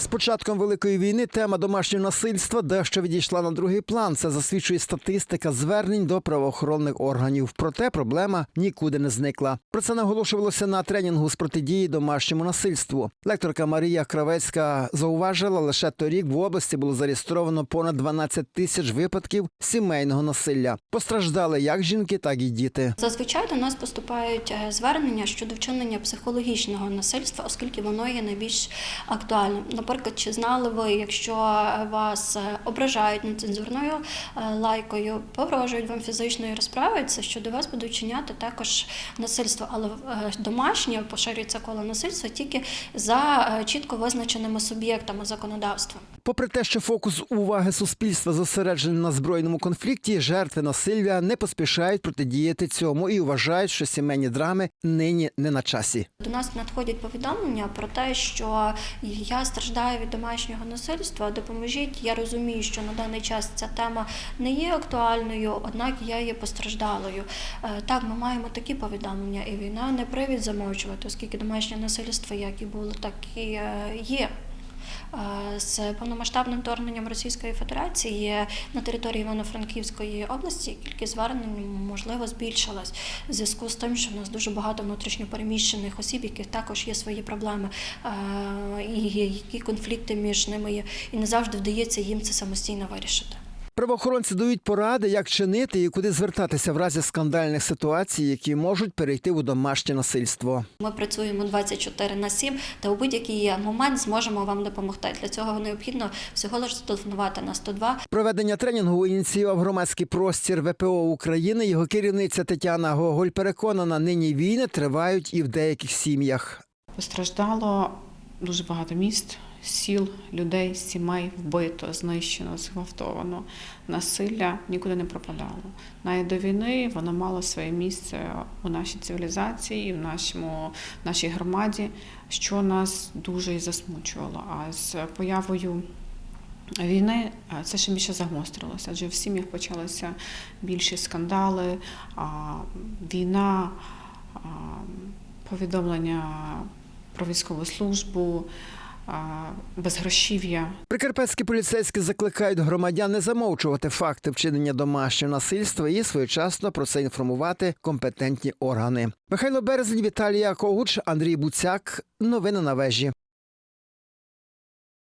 З початком великої війни тема домашнього насильства дещо відійшла на другий план. Це засвідчує статистика звернень до правоохоронних органів. Проте проблема нікуди не зникла. Про це наголошувалося на тренінгу з протидії домашньому насильству. Лекторка Марія Кравецька зауважила, лише торік в області було зареєстровано понад 12 тисяч випадків сімейного насилля. Постраждали як жінки, так і діти. Зазвичай до нас поступають е, звернення щодо вчинення психологічного насильства, оскільки воно є найбільш актуальним. Наприклад, чи знали ви, якщо вас е, ображають нецензурною е, лайкою, погрожують вам фізичною розправою, щодо вас будуть чиняти також насильство, але е, домашнє поширюється коло насильства тільки за чітко визначеними суб'єктами законодавства. Попри те, що фокус уваги суспільства зосереджений на збройному конфлікті, жертви насилля не поспішають протидіяти цьому і вважають, що сімейні драми нині не на часі. До нас надходять повідомлення про те, що я страждаю від домашнього насильства. Допоможіть. Я розумію, що на даний час ця тема не є актуальною, однак я є постраждалою. Е, Так, ми маємо такі повідомлення, і війна не привід замовчувати, оскільки домашнє насильство, як і було, так і е, є. З повномасштабним вторгненням Російської Федерації на території Івано-Франківської області кількість звернень можливо збільшилась в зв'язку з тим, що в нас дуже багато внутрішньопереміщених осіб, яких також є свої проблеми, і які конфлікти між ними є, і не завжди вдається їм це самостійно вирішити. Правоохоронці дають поради, як чинити і куди звертатися в разі скандальних ситуацій, які можуть перейти у домашнє насильство. Ми працюємо 24 на 7, та у будь-який момент зможемо вам допомогти. Для цього необхідно всього лише зателефонувати на 102 Проведення тренінгу ініціював громадський простір ВПО України. Його керівниця Тетяна Гоголь переконана, нині війни тривають і в деяких сім'ях. Постраждало дуже багато міст, сіл, людей, сімей вбито, знищено, зґвалтовано. Насилля нікуди не пропадало. Навіть до війни воно мало своє місце у нашій цивілізації, в нашому в нашій громаді, що нас дуже і засмучувало. А з появою Війни це ще більше загострилося, адже в сім'ях почалися більші скандали, війна, повідомлення про військову службу, безгрошів'я. Прикарпатські поліцейські закликають громадян не замовчувати факти вчинення домашнього насильства і своєчасно про це інформувати компетентні органи. Михайло Березень, Віталія Когуч, Андрій Буцяк. Новини на вежі.